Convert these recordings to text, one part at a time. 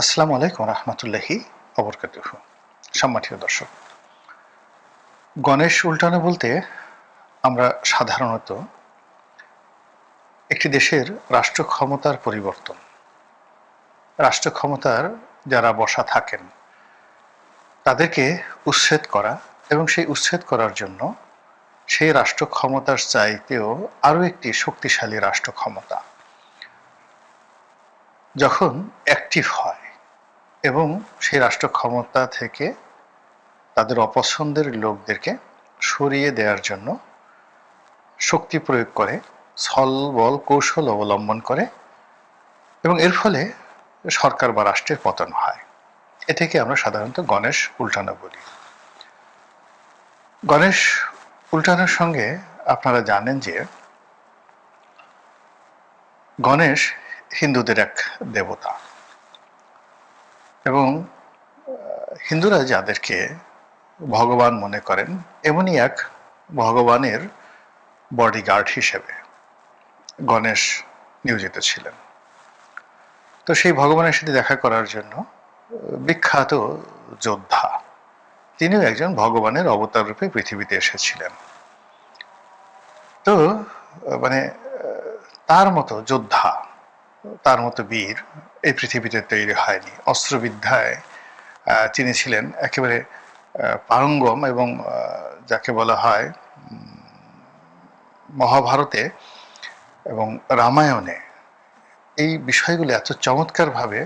আসসালামু আলাইকুম রহমতুল্লাহি অবরকাতুহ সম্মানীয় দর্শক, গণেশ উল্টানো বলতে আমরা সাধারণত একটি দেশের রাষ্ট্র ক্ষমতার পরিবর্তন, রাষ্ট্র ক্ষমতার যারা বসা থাকেন, তাদেরকে উচ্ছেদ করা এবং সেই উচ্ছেদ করার জন্য সেই রাষ্ট্র ক্ষমতার চাইতেও আরও একটি শক্তিশালী রাষ্ট্র ক্ষমতা। যখন অ্যাক্টিভ হয় এবং সেই রাষ্ট্র ক্ষমতা থেকে তাদের অপছন্দের লোকদেরকে সরিয়ে দেওয়ার জন্য শক্তি প্রয়োগ করে ছল বল কৌশল অবলম্বন করে এবং এর ফলে সরকার বা রাষ্ট্রের পতন হয়। এটাকে আমরা সাধারণত গণেশ উল্টানো বলি। গণেশ উল্টানোর সঙ্গে আপনারা জানেন যে গণেশ হিন্দুদের এক দেবতা। এবং হিন্দুরা যাদেরকে ভগবান মনে করেন, এমনই এক ভগবানের বডিগার্ড হিসেবে গণেশ নিয়োজিত ছিলেন। তো সেই ভগবানের সাথে দেখা করার জন্য বিখ্যাত যোদ্ধা, তিনিও একজন ভগবানের অবতার রূপে পৃথিবীতে এসেছিলেন। তো মানে তার মতো যোদ্ধা, তার মতো বীর এই পৃথিবীতে তৈরি হয়নি। অস্ত্রবিদ্যায় তিনি ছিলেন একেবারে পারঙ্গম এবং যাকে বলা হয় মহাভারতে এবং রামায়ণে। এই বিষয়গুলো এত চমৎকারভাবে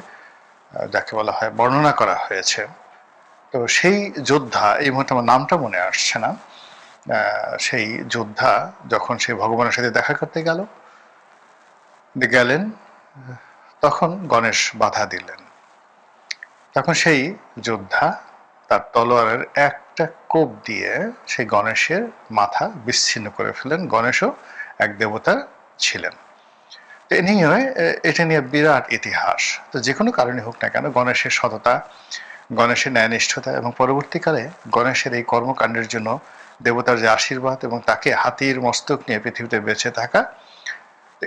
যাকে বলা হয়, বর্ণনা করা হয়েছে। তো সেই যোদ্ধা, এই মুহূর্তে আমার নামটা মনে আসছে না সেই যোদ্ধা যখন সেই ভগবানের সাথে দেখা করতে গেল, গেলেন তখন গণেশ বাধা দিলেন। তখন সেই যোদ্ধা তার তলোয়ারের একটা কোপ দিয়ে সেই গণেশের মাথা বিচ্ছিন্ন করে ফেলেন। গণেশও এক দেবতা ছিলেন। এ নিয়ে এটা নিয়ে বিরাট ইতিহাস। তো যে কোনো কারণে হোক না কেন গণেশের সততা, গণেশের ন্যায়নিষ্ঠতা এবং পরবর্তীকালে গণেশের এই কর্মকাণ্ডের জন্য দেবতার যে আশীর্বাদ এবং তাকে হাতির মস্তক নিয়ে পৃথিবীতে বেঁচে থাকা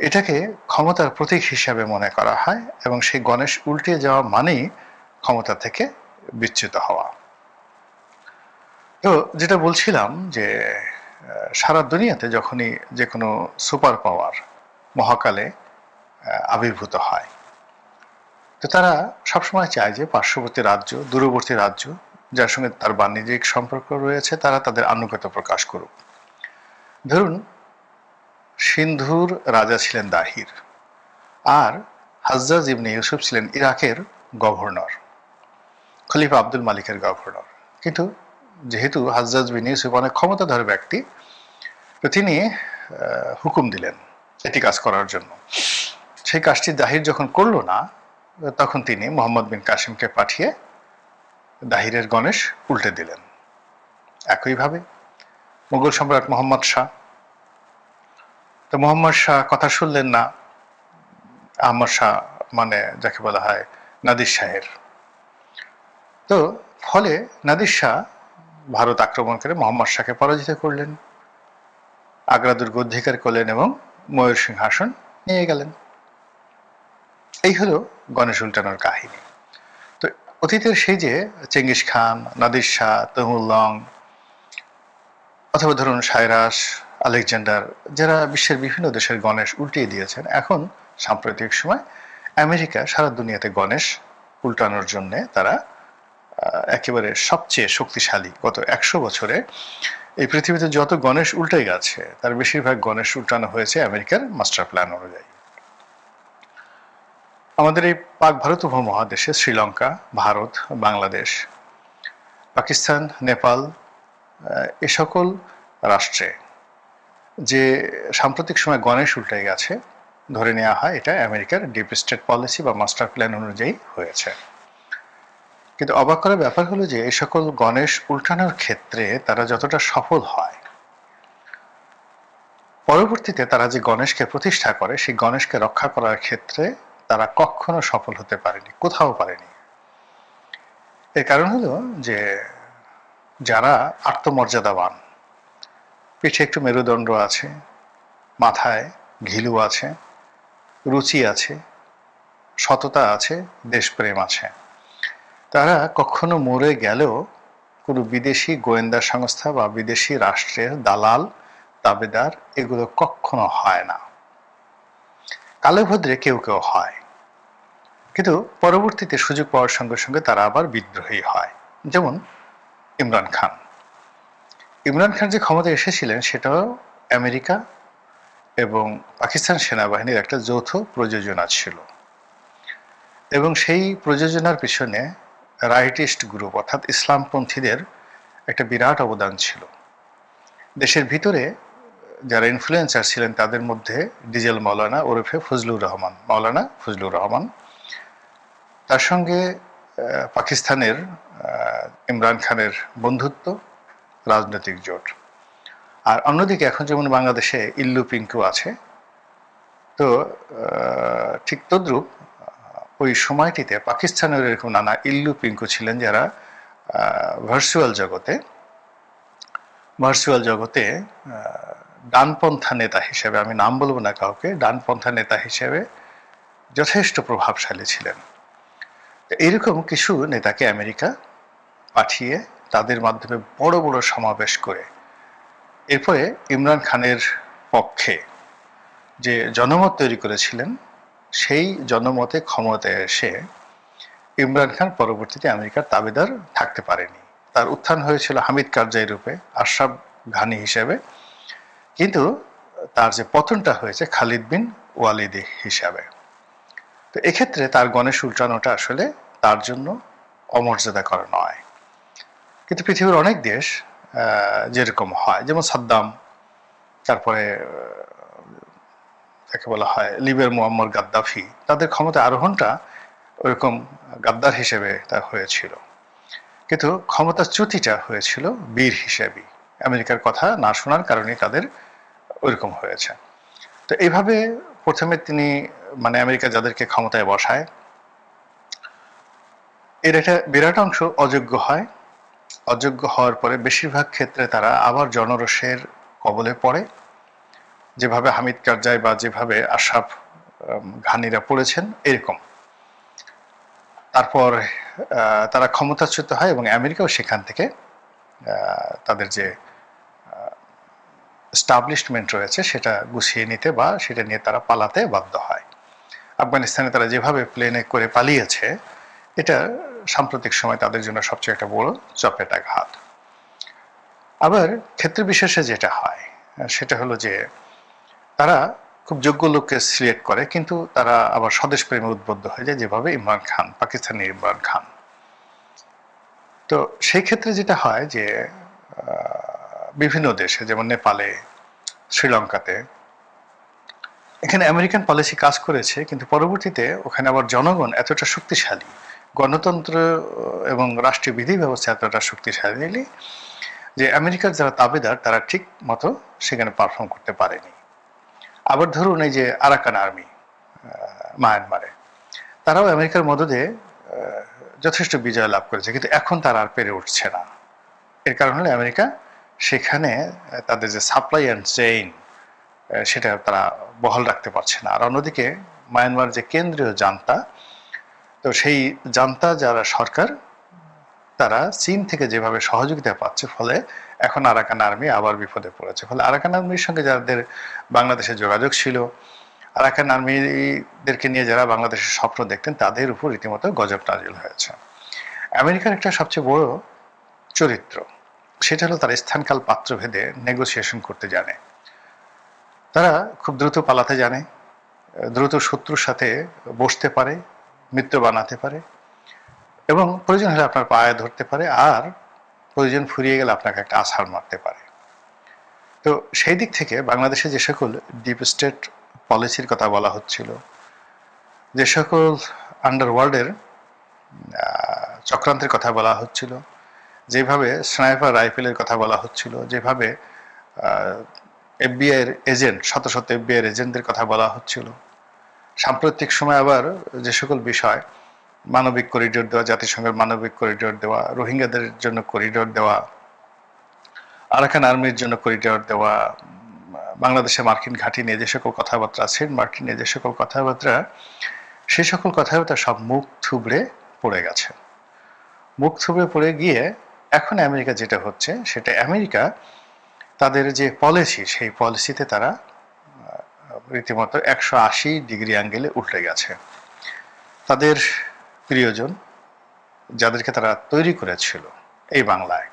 এটাকে ক্ষমতার প্রতীক হিসাবে মনে করা হয় এবং সেই গণেশ উল্টে যাওয়া মানেই ক্ষমতা থেকে বিচ্যুত হওয়া। তো যেটা বলছিলাম যে সারা দুনিয়াতে যখনই যে কোনো সুপার পাওয়ার মহাকালে আবির্ভূত হয়, তো তারা সবসময় চায় যে পার্শ্ববর্তী রাজ্য, দূরবর্তী রাজ্য, যার সঙ্গে তার বাণিজ্যিক সম্পর্ক রয়েছে, তারা তাদের আনুগত্য প্রকাশ করুক। ধরুন সিন্ধুর রাজা ছিলেন দাহির আর হাজ্জাজ ইবনে ইউসুফ ছিলেন ইরাকের গভর্নর, খলিফা আব্দুল মালিকের গভর্নর। কিন্তু যেহেতু হাজ্জাজ বিন ইউসুফ অনেক ক্ষমতাধর ব্যক্তি, তো তিনি হুকুম দিলেন এটি কাজ করার জন্য। সেই কাজটি দাহির যখন করল না, তখন তিনি মোহাম্মদ বিন কাসিমকে পাঠিয়ে দাহিরের গণেশ উল্টে দিলেন। একইভাবে মুঘল সম্রাট মোহাম্মদ শাহ তো মোহাম্মদ শাহ কথা শুনলেন না, আহমদ শাহ মানে যাকে বলা হয় নাদির শাহের। তো ফলে নাদির শাহ ভারত আক্রমণ করে মোহাম্মদ শাহকে পরাজিত করলেন আগ্রা দুর্গ অধিকার করলেন এবং ময়ূর সিংহাসন নিয়ে গেলেন। এই হলো গণেশ উল্টানোর কাহিনী। তো অতীতের সেই যে চেঙ্গিস খান, নাদির শাহ তহুল্লং অথবা ধরুন সাইরাস আলেকজান্ডার, যারা বিশ্বের বিভিন্ন দেশের গণেশ উল্টিয়ে দিয়েছেন, এখন সাম্প্রতিক সময় আমেরিকা সারা দুনিয়াতে গণেশ উল্টানোর জন্য তারা একেবারে সবচেয়ে শক্তিশালী গত একশো বছরে। এই পৃথিবীতে যত গণেশ উল্টে গেছে, তার বেশিরভাগ গণেশ উল্টানো হয়েছে আমেরিকার মাস্টার প্ল্যান অনুযায়ী। আমাদের এই পাক ভারত উপমহাদেশে শ্রীলঙ্কা, ভারত, বাংলাদেশ, পাকিস্তান, নেপাল এ সকল রাষ্ট্রে যে সাম্প্রতিক সময় গণেশ উল্টে গেছে, ধরে নেওয়া হয় এটা আমেরিকার ডিপ স্টেট পলিসি বা মাস্টার প্ল্যান অনুযায়ী হয়েছে। কিন্তু অবাক করার ব্যাপার হলো যে এই সকল গণেশ উল্টানোর ক্ষেত্রে তারা যতটা সফল হয়, পরবর্তীতে তারা যে গণেশকে প্রতিষ্ঠা করে, সেই গণেশকে রক্ষা করার ক্ষেত্রে তারা কখনো সফল হতে পারেনি, কোথাও পারেনি। এর কারণ হলো যে যারা আত্মমর্যাদাবান পিঠে একটু মেরুদণ্ড আছে, মাথায় ঘিলু আছে, রুচি আছে, সততা আছে, দেশপ্রেম আছে। তারা কখনো মরে গেলেও কোনো বিদেশি গোয়েন্দা সংস্থা বা বিদেশি রাষ্ট্রের দালাল, দাবেদার এগুলো কখনো হয় না। কালো ভদ্রে কেউ কেউ হয়। কিন্তু পরবর্তীতে সুযোগ পাওয়ার সঙ্গে সঙ্গে তারা আবার বিদ্রোহী হয়। যেমন ইমরান খান। ইমরান খান যে ক্ষমতায় এসেছিলেন, সেটাও আমেরিকা এবং পাকিস্তান সেনাবাহিনীর একটা যৌথ প্রযোজনা ছিল। এবং সেই প্রযোজনার পিছনে রাইটিস্ট গ্রুপ, অর্থাৎ ইসলামপন্থীদের একটা বিরাট অবদান ছিল। দেশের ভিতরে যারা ইনফ্লুয়েন্সার ছিলেন, তাদের মধ্যে ডিজেল মৌলানা ওরফে ফজলুর রহমান মৌলানা ফজলুর রহমান। তার সঙ্গে পাকিস্তানের ইমরান খানের বন্ধুত্ব রাজনৈতিক জোট। আর অন্যদিকে এখন যেমন বাংলাদেশে ইল্লু পিঙ্কু আছে, তো ঠিক তদ্রূপ ওই সময়টিতে পাকিস্তানের এরকম নানা ইল্লু পিঙ্কু ছিলেন যারা ভার্চুয়াল জগতে ভার্চুয়াল জগতে ডানপন্থা নেতা হিসেবে, আমি নাম বলব না কাউকে, ডানপন্থা নেতা হিসেবে যথেষ্ট প্রভাবশালী ছিলেন। এরকম কিছু নেতাকে আমেরিকা পাঠিয়ে তাদের মাধ্যমে বড় বড় সমাবেশ করে। এরপরে ইমরান খানের পক্ষে যে জনমত তৈরি করেছিলেন, সেই জনমতে ক্ষমতায় এসে ইমরান খান পরবর্তীতে আমেরিকার তাবেদার থাকতে পারেনি। তার উত্থান হয়েছিল হামিদ কারজাই রূপে, আশরাফ ঘানি হিসেবে। কিন্তু তার যে পতনটা হয়েছে খালিদ বিন ওয়ালিদি হিসাবে। তো এক্ষেত্রে তার গণেশ উল্টানোটা আসলে তার জন্য অমর্যাদা করা নয়। কিন্তু পৃথিবীর অনেক দেশ যেরকম হয়, যেমন সাদ্দাম, তারপরে যাকে বলা হয় লিবের মোহাম্মদ গাদ্দাফি, তাদের ক্ষমতা আরোহণটা ওরকম গাদ্দার হিসেবে তা হয়েছিল। কিন্তু ক্ষমতার চ্যুতিটা হয়েছিল বীর হিসেবে। আমেরিকার কথা না শোনার কারণে তাদের ওইরকম হয়েছে। তো এইভাবে প্রথমে তিনি মানে আমেরিকা যাদেরকে ক্ষমতায় বসায়, এর একটা বিরাট অংশ অযোগ্য হয়। অযোগ্য হওয়ার পরে বেশিরভাগ ক্ষেত্রে তারা আবার জনরসের কবলে পড়ে। যেভাবে হামিদ কারজাই বা যেভাবে আশাফ ঘানিরা পড়েছেন, এরকম। তারপর তারা ক্ষমতাচ্যুত হয় এবং আমেরিকাও সেখান থেকে তাদের যে স্টাবলিশমেন্ট রয়েছে সেটা গুছিয়ে নিতে বা সেটা নিয়ে তারা পালাতে বাধ্য হয়। আফগানিস্তানে তারা যেভাবে প্লেনে করে পালিয়েছে, এটা সাম্প্রতিক সময় তাদের জন্য সবচেয়ে একটা বড় চপেটা ঘাত আবার ক্ষেত্র বিশেষে যেটা হয়, সেটা হলো যে তারা খুব যোগ্য লোককে সিলেক্ট করে, কিন্তু তারা আবার স্বদেশ প্রেমে উদ্বুদ্ধ হয়ে যায় যেভাবে ইমরান খান, পাকিস্তানি ইমরান খান। তো সেই ক্ষেত্রে যেটা হয় যে বিভিন্ন দেশে, যেমন নেপালে, শ্রীলঙ্কাতে, এখানে আমেরিকান পলিসি কাজ করেছে, কিন্তু পরবর্তীতে ওখানে আবার জনগণ এতটা শক্তিশালী গণতন্ত্র এবং রাষ্ট্রীয় বিধি ব্যবস্থা এতটা শক্তিশালী যে আমেরিকার যারা তাবেদার, তারা ঠিক মতো সেখানে পারফর্ম করতে পারেনি। আবার ধরুন এই যে আরাকান আর্মি মায়ানমারে। তারাও আমেরিকার মদদে যথেষ্ট বিজয় লাভ করেছে, কিন্তু এখন তারা আর পেরে উঠছে না। এর কারণ হলো আমেরিকা সেখানে তাদের যে সাপ্লাই অ্যান্ড চেইন সেটা তারা বহাল রাখতে পারছে না। আর অন্যদিকে মায়ানমার যে কেন্দ্রীয় জান্তা তো সেই জান্তা যারা সরকার, তারা চীন থেকে যেভাবে সহযোগিতা পাচ্ছে, ফলে এখন আরাকান আর্মি আবার বিপদে পড়েছে। ফলে আরাকান আর্মির সঙ্গে যাদের বাংলাদেশে যোগাযোগ ছিল, আরাকান আর্মিদেরকে নিয়ে যারা বাংলাদেশের স্বপ্ন দেখতেন, তাদের উপর রীতিমতো গজব নাজিল হয়েছে। আমেরিকার একটা সবচেয়ে বড় চরিত্র, সেটা হলো তার স্থানকাল পাত্রভেদে নেগোসিয়েশন করতে জানে। তারা খুব দ্রুত পালাতে জানে, দ্রুত শত্রুর সাথে বসতে পারে মিত্র বানাতে পারে এবং প্রয়োজন হলে আপনার পায়ে ধরতে পারে আর প্রয়োজন ফুরিয়ে গেলে আপনাকে একটা আছাড় মারতে পারে। তো সেই দিক থেকে বাংলাদেশে যে সকল ডিপ স্টেট পলিসির কথা বলা হচ্ছিল, যে সকল আন্ডারওয়ার্ল্ডের চক্রান্তের কথা বলা হচ্ছিল, যেভাবে স্নাইপার রাইফেলের কথা বলা হচ্ছিল, যেভাবে এফবিআইয়ের এজেন্ট শত শত এফবিআইয়ের এজেন্টদের কথা বলা হচ্ছিল সাম্প্রতিক সময় আবার যে সকল বিষয়, মানবিক করিডোর দেওয়া, জাতিসংঘের মানবিক করিডোর দেওয়া, রোহিঙ্গাদের জন্য করিডোর দেওয়া, আরাকান আর্মির জন্য করিডোর দেওয়া বাংলাদেশে মার্কিন ঘাঁটি নিয়ে যে সকল কথাবার্তা, সেন্ট মার্কিন নিয়ে যে সকল কথাবার্তা সেই সকল তার সব মুখ থুবড়ে পড়ে গেছে। মুখ থুবড়ে পড়ে গিয়ে এখন আমেরিকা যেটা হচ্ছে, সেটা আমেরিকা তাদের যে পলিসি সেই পলিসিতে তারা রীতিমতো একশো আশি ডিগ্রি অ্যাঙ্গেলে উল্টে গেছে। তাদের প্রিয়জন, যাদেরকে তারা তৈরি করেছিল এই বাংলায়,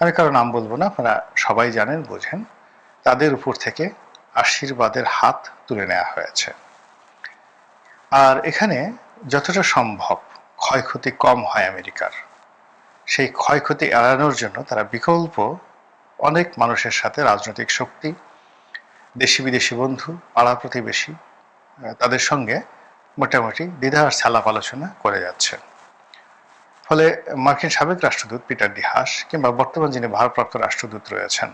আমি কারও নাম বলব না, আপনারা সবাই জানেন, বোঝেন, তাদের উপর থেকে আশীর্বাদের হাত তুলে নেওয়া হয়েছে। আর এখানে যতটা সম্ভব ক্ষয়ক্ষতি কম হয় আমেরিকার। সেই ক্ষয়ক্ষতি এড়ানোর জন্য তারা বিকল্প অনেক মানুষের সাথে রাজনৈতিক শক্তি দেশি বিদেশি বন্ধু, পাড়া প্রতিবেশী তাদের সঙ্গে মোটামুটি দ্বিধার সালাপ আলোচনা করে যাচ্ছে। ফলে মার্কিন সাবেক রাষ্ট্রদূত পিটার ডিহাস কিংবা বর্তমান যিনি ভারপ্রাপ্ত রাষ্ট্রদূত রয়েছেন,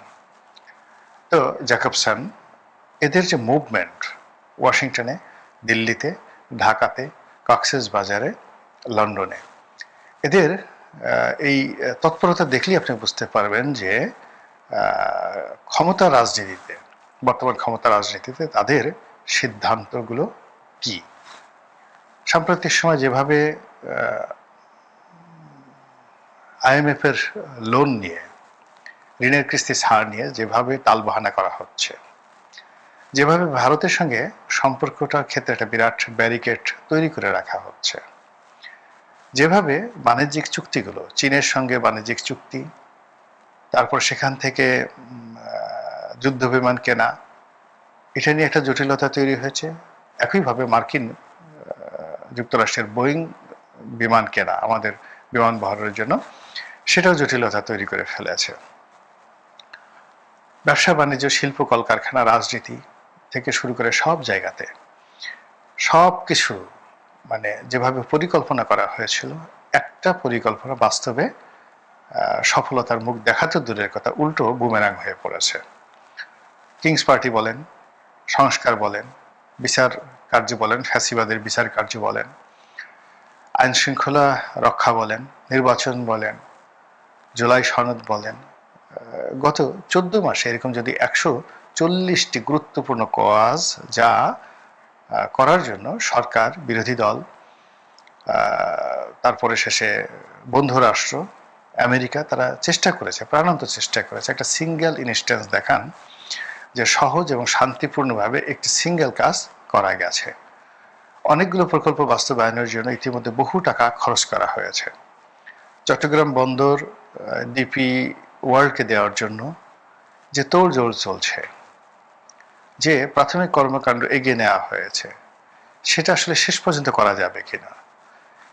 তো জ্যাকবসন, এদের যে মুভমেন্ট ওয়াশিংটনে, দিল্লিতে, ঢাকাতে, কক্সেস বাজারে, লন্ডনে, এদের এই তৎপরতা দেখলেই আপনি বুঝতে পারবেন যে ক্ষমতা রাজনীতিতে বর্তমান ক্ষমতা রাজনীতিতে তাদের সিদ্ধান্তগুলো কি? সাম্প্রতিক সময় যেভাবে আইএমএফ এর লোন নিয়ে, ঋণের কিস্তি ছাড় নিয়ে যেভাবে তালবাহানা করা হচ্ছে, যেভাবে ভারতের সঙ্গে সম্পর্কটার ক্ষেত্রে একটা বিরাট ব্যারিকেড তৈরি করে রাখা হচ্ছে, যেভাবে বাণিজ্যিক চুক্তিগুলো, চীনের সঙ্গে বাণিজ্যিক চুক্তি, তারপর সেখান থেকে যুদ্ধ বিমান কেনা, এটা নিয়ে একটা জটিলতা তৈরি হয়েছে। একইভাবে মার্কিন যুক্তরাষ্ট্রের বোয়িং বিমান কেনা আমাদের বিমান বহরের জন্য, সেটাও জটিলতা তৈরি করে ফেলেছে। ব্যবসা, বাণিজ্য, শিল্প, কলকারখানা, রাজনীতি থেকে শুরু করে সব জায়গাতে সব কিছু মানে যেভাবে পরিকল্পনা করা হয়েছিল, একটা পরিকল্পনা বাস্তবে সফলতার মুখ দেখাতে দূরের কথা, উল্টো বুমেরাং হয়ে পড়েছে। কিংস পার্টি বলেন, সংস্কার বলেন, বিচার কার্য বলেন, ফ্যাসিবাদের বিচার কার্য বলেন, আইন শৃঙ্খলা রক্ষা বলেন, নির্বাচন বলেন, জুলাই সনদ বলেন গত চোদ্দ মাসে এরকম যদি একশো চল্লিশটি গুরুত্বপূর্ণ কাজ যা করার জন্য সরকার, বিরোধী দল তারপরে শেষে বন্ধু রাষ্ট্র আমেরিকা তারা চেষ্টা করেছে, প্রাণান্ত চেষ্টা করেছে, একটা সিঙ্গেল ইনস্ট্যান্স দেখান যে সহজ এবং শান্তিপূর্ণভাবে একটি সিঙ্গেল কাজ করা গেছে। অনেকগুলো প্রকল্প বাস্তবায়নের জন্য ইতিমধ্যে বহু টাকা খরচ করা হয়েছে। চট্টগ্রাম বন্দর ডিপি ওয়ার্ল্ডকে দেওয়ার জন্য যে তোড়জোড় চলছে, যে প্রাথমিক কর্মকাণ্ড এগিয়ে নেওয়া হয়েছে, সেটা আসলে শেষ পর্যন্ত করা যাবে কিনা?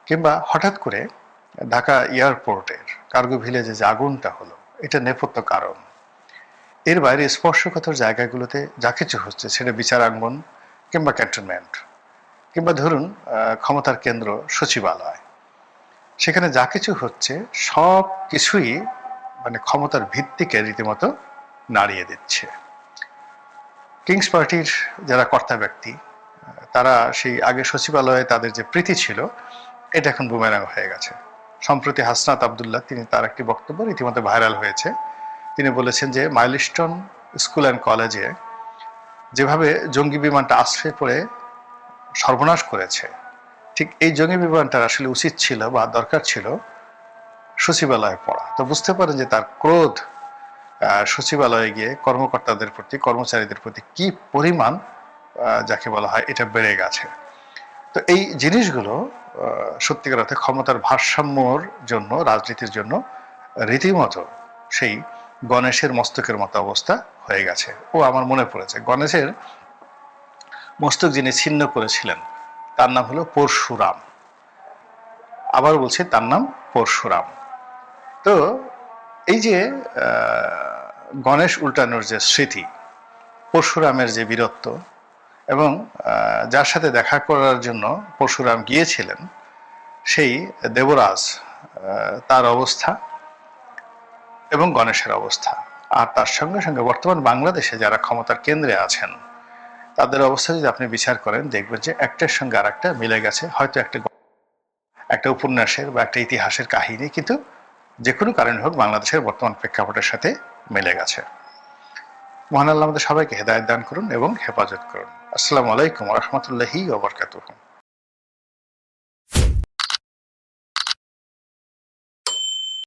কিংবা হঠাৎ করে ঢাকা এয়ারপোর্টের কার্গো ভিলেজে যে আগুনটা হলো, এটা নেপথ্য কারণ? এর বাইরে স্পর্শকাতর জায়গাগুলোতে যা কিছু হচ্ছে, সেটা বিচারাঙ্গন কিংবা ক্যান্টনমেন্ট কিংবা ধরুন ক্ষমতার কেন্দ্র সচিবালয়। সেখানে যা কিছু হচ্ছে, সব কিছুই মানে ক্ষমতার ভিত্তিকে রীতিমতো নাড়িয়ে দিচ্ছে। কিংস পার্টির যারা কর্তা ব্যক্তি, তারা সেই আগে সচিবালয়ে তাদের যে প্রীতি ছিল, এটা এখন বুমেরাং হয়ে গেছে। সম্প্রতি হাসনাত আবদুল্লাহ, তিনি তার একটি বক্তব্য রীতিমতো ভাইরাল হয়েছে। তিনি বলেছেন যে মাইলস্টোন স্কুল অ্যান্ড কলেজে যেভাবে জঙ্গি বিমানটা আশ্রয় পড়ে সর্বনাশ করেছে, ঠিক এই জঙ্গি বিমানটার আসলে উচিত ছিল বা দরকার ছিল সচিবালয়ে পড়া। তো বুঝতে পারেন যে তার ক্রোধ সচিবালয়ে গিয়ে কর্মকর্তাদের প্রতি, কর্মচারীদের প্রতি কি পরিমাণ যাকে বলা হয় এটা বেড়ে গেছে। তো এই জিনিসগুলো সত্যিকার অর্থে ক্ষমতার ভারসাম্যর জন্য, রাজনীতির জন্য রীতিমতো সেই গণেশের মস্তকের মতো অবস্থা হয়ে গেছে। ও আমার মনে পড়েছে। গণেশের মস্তক যিনি ছিন্ন করেছিলেন, তার নাম হলো পরশুরাম। আবার বলছি, তার নাম পরশুরাম। তো এই যে গণেশ উল্টানোর যে স্মৃতি, পরশুরামের যে বীরত্ব এবং যার সাথে দেখা করার জন্য পরশুরাম গিয়েছিলেন, সেই দেবরাজ তার অবস্থা এবং গণেশের অবস্থা। আর তার সঙ্গে সঙ্গে বর্তমান বাংলাদেশে যারা ক্ষমতার কেন্দ্রে আছেন, তাদের অবস্থা যদি আপনি বিচার করেন, দেখবেন যে একটার সঙ্গে আর একটা মিলে গেছে। হয়তো একটা একটা উপন্যাসের বা একটা ইতিহাসের কাহিনী কিন্তু যে কোনো কারণে হোক বাংলাদেশের বর্তমান প্রেক্ষাপটের সাথে মিলে গেছে। মহান আল্লাহ আমাদের সবাইকে হেদায়ত দান করুন এবং হেফাজত করুন। আসসালামু আলাইকুম রহমতুল্লাহি ওবরকাতুহ